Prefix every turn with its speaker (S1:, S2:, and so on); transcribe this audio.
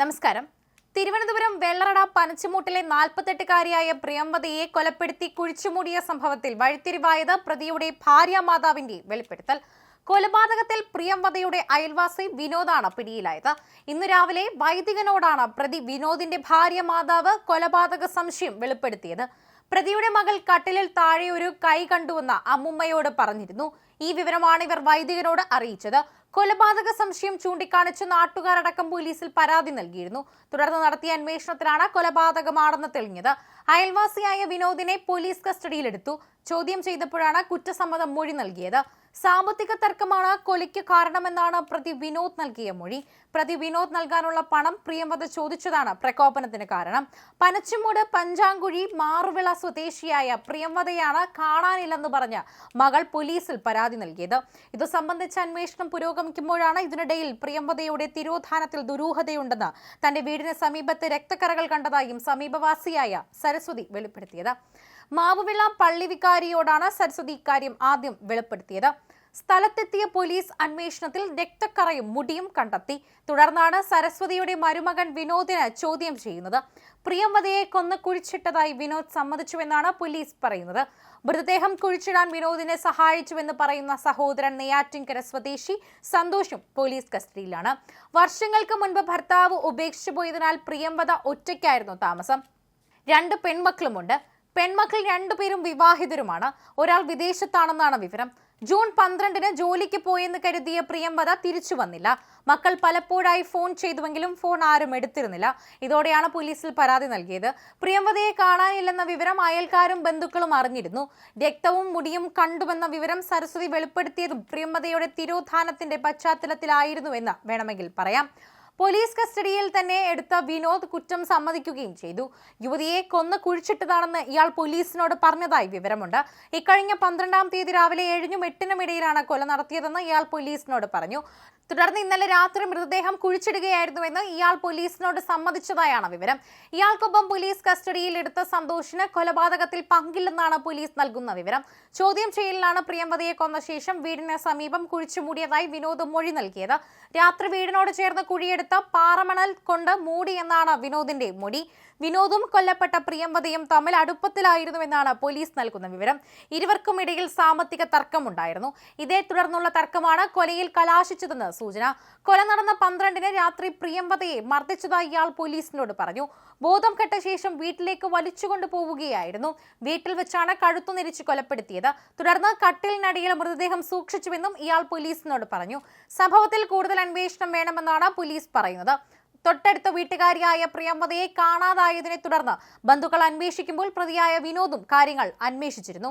S1: നമസ്കാരം. തിരുവനന്തപുരം വെള്ളറട പനച്ചുമൂട്ടിലെ നാൽപ്പത്തെട്ടുകാരിയായ പ്രിയംവതയെ കൊലപ്പെടുത്തി കുഴിച്ചുമൂടിയ സംഭവത്തിൽ വഴിത്തിരിവായത് പ്രതിയുടെ ഭാര്യ മാതാവിന്റെ വെളിപ്പെടുത്തൽ. കൊലപാതകത്തിൽ പ്രിയംവതയുടെ അയൽവാസി വിനോദാണ് പിടിയിലായത്. ഇന്ന് രാവിലെ വൈദികനോടാണ് പ്രതി വിനോദിന്റെ ഭാര്യ മാതാവ് കൊലപാതക സംശയം വെളിപ്പെടുത്തിയത്. പ്രതിയുടെ മകൾ കട്ടിലിൽ താഴെ ഒരു കൈ കണ്ടുവെന്ന് അമ്മുമ്മയോട് പറഞ്ഞിരുന്നു. ഈ വിവരമാണ് ഇവർ വൈദികനോട് അറിയിച്ചത്. കൊലപാതക സംശയം ചൂണ്ടിക്കാണിച്ച് നാട്ടുകാരടക്കം പോലീസിൽ പരാതി നൽകിയിരുന്നു. തുടർന്ന് നടത്തിയ അന്വേഷണത്തിലാണ് കൊലപാതകമാണെന്ന് തെളിഞ്ഞത്. അയൽവാസിയായ വിനോദിനെ പോലീസ് കസ്റ്റഡിയിലെടുത്തു. ചോദ്യം ചെയ്തപ്പോഴാണ് കുറ്റസമ്മതം മൊഴി നൽകിയത്. സാമ്പത്തിക തർക്കമാണ് കൊലയ്ക്ക് കാരണമെന്നാണ് പ്രതി വിനോദ് നൽകിയ മൊഴി. പ്രതി വിനോദ് നൽകാനുള്ള പണം പ്രിയംവത ചോദിച്ചതാണ് പ്രകോപനത്തിന് കാരണം. പനച്ചുമൂട് പഞ്ചാങ്കുഴി മാറുവിള സ്വദേശിയായ പ്രിയംവതയാണ് കാണാനില്ലെന്ന് പറഞ്ഞ് മകൾ പോലീസിൽ പരാതി നൽകിയത്. ഇത് സംബന്ധിച്ച അന്വേഷണം പുരോഗമിക്കുമ്പോഴാണ് ഇതിനിടയിൽ പ്രിയംവതയുടെ തിരോധാനത്തിൽ ദുരൂഹതയുണ്ടെന്ന് തന്റെ വീടിന് സമീപത്ത് രക്തക്കറകൾ കണ്ടതായും സമീപവാസിയായ സരസ്വതി വെളിപ്പെടുത്തിയത്. മാവുവിള പള്ളി വികാരിയോടാണ് സരസ്വതി ഇക്കാര്യം ആദ്യം വെളിപ്പെടുത്തിയത്. സ്ഥലത്തെത്തിയ പോലീസ് അന്വേഷണത്തിൽ രക്തക്കറയും മുടിയും കണ്ടെത്തി. തുടർന്നാണ് സരസ്വതിയുടെ മരുമകൻ വിനോദിന് ചോദ്യം ചെയ്യുന്നത്. പ്രിയംവതിയെ കൊന്ന് കുഴിച്ചിട്ടതായി വിനോദ് സമ്മതിച്ചുവെന്നാണ് പോലീസ് പറയുന്നത്. മൃതദേഹം കുഴിച്ചിടാൻ വിനോദിനെ സഹായിച്ചുവെന്ന് പറയുന്ന സഹോദരൻ നെയ്യാറ്റിൻകര സ്വദേശി സന്തോഷും പോലീസ് കസ്റ്റഡിയിലാണ്. വർഷങ്ങൾക്ക് മുൻപ് ഭർത്താവ് ഉപേക്ഷിച്ചു പോയതിനാൽ പ്രിയംവത ഒറ്റയ്ക്കായിരുന്നു താമസം. രണ്ട് പെൺമക്കളുമുണ്ട്. പെൺമക്കൾ രണ്ടുപേരും വിവാഹിതരുമാണ്. ഒരാൾ വിദേശത്താണെന്നാണ് വിവരം. ജൂൺ പന്ത്രണ്ടിന് ജോലിക്ക് പോയെന്ന് കരുതിയ പ്രിയംവത തിരിച്ചു വന്നില്ല. മക്കൾ പലപ്പോഴായി ഫോൺ ചെയ്തുവെങ്കിലും ഫോൺ ആരും എടുത്തിരുന്നില്ല. ഇതോടെയാണ് പോലീസിൽ പരാതി നൽകിയത്. പ്രിയംവതയെ കാണാനില്ലെന്ന വിവരം അയൽക്കാരും ബന്ധുക്കളും അറിഞ്ഞിരുന്നു. രക്തവും മുടിയും കണ്ടുവെന്ന വിവരം സരസ്വതി വെളിപ്പെടുത്തിയതും പ്രിയംവതയുടെ തിരോധാനത്തിന്റെ പശ്ചാത്തലത്തിലായിരുന്നുവെന്ന് വേണമെങ്കിൽ പറയാം. പോലീസ് കസ്റ്റഡിയിൽ തന്നെ എടുത്ത വിനോദ് കുറ്റം സമ്മതിക്കുകയും ചെയ്തു. യുവതിയെ കൊന്ന് കുഴിച്ചിട്ടതാണെന്ന് ഇയാൾ പോലീസിനോട് പറഞ്ഞതായി വിവരമുണ്ട്. ഇക്കഴിഞ്ഞ പന്ത്രണ്ടാം തീയതി രാവിലെ ഏഴിനും എട്ടിനും ഇടയിലാണ് കൊല നടത്തിയതെന്ന് ഇയാൾ പോലീസിനോട് പറഞ്ഞു. തുടർന്ന് ഇന്നലെ രാത്രി മൃതദേഹം കുഴിച്ചിടുകയായിരുന്നുവെന്ന് ഇയാൾ പോലീസിനോട് സമ്മതിച്ചതായാണ് വിവരം. ഇയാൾക്കൊപ്പം പോലീസ് കസ്റ്റഡിയിൽ എടുത്ത സന്തോഷിന് കൊലപാതകത്തിൽ പങ്കില്ലെന്നാണ് പോലീസ് നൽകുന്ന വിവരം. ചോദ്യം ചെയ്യലിലാണ് പ്രിയംവതിയെ കൊന്ന ശേഷം വീടിന് സമീപം കുഴിച്ചുമൂടിയതായി വിനോദ് മൊഴി നൽകിയത്. രാത്രി വീടിനോട് ചേർന്ന് കുഴിയെടുത്ത പാറമണൽ കൊണ്ട് മൂടി എന്നാണ് വിനോദിന്റെ മൊഴി. വിനോദും കൊല്ലപ്പെട്ട പ്രിയംവതയും തമ്മിൽ അടുപ്പത്തിലായിരുന്നുവെന്നാണ് പോലീസ് നൽകുന്ന വിവരം. ഇരുവർക്കും ഇടയിൽ സാമ്പത്തിക തർക്കമുണ്ടായിരുന്നു. ഇതേ തുടർന്നുള്ള തർക്കമാണ് കൊലയിൽ കലാശിച്ചതെന്ന് സൂചന. കൊല നടന്ന പന്ത്രണ്ടിന് രാത്രി പ്രിയംവതയെ മർദ്ദിച്ചതായി ഇയാൾ പോലീസിനോട് പറഞ്ഞു. ബോധം കെട്ട ശേഷം വീട്ടിലേക്ക് വലിച്ചുകൊണ്ടു പോവുകയായിരുന്നു. വീട്ടിൽ വെച്ചാണ് കഴുത്തു നിരിച്ച് കൊലപ്പെടുത്തിയത്. തുടർന്ന് കട്ടിലിനടിയിൽ മൃതദേഹം സൂക്ഷിച്ചുവെന്നും ഇയാൾ പോലീസിനോട് പറഞ്ഞു. സംഭവത്തിൽ കൂടുതൽ അന്വേഷണം വേണമെന്നാണ് പോലീസ് പറയുന്നത്. തൊട്ടടുത്ത വീട്ടുകാരിയായ പ്രിയമ്മതയെ കാണാതായതിനെ തുടർന്ന് ബന്ധുക്കൾ അന്വേഷിക്കുമ്പോൾ പ്രതിയായ വിനോദും കാര്യങ്ങൾ അന്വേഷിച്ചിരുന്നു.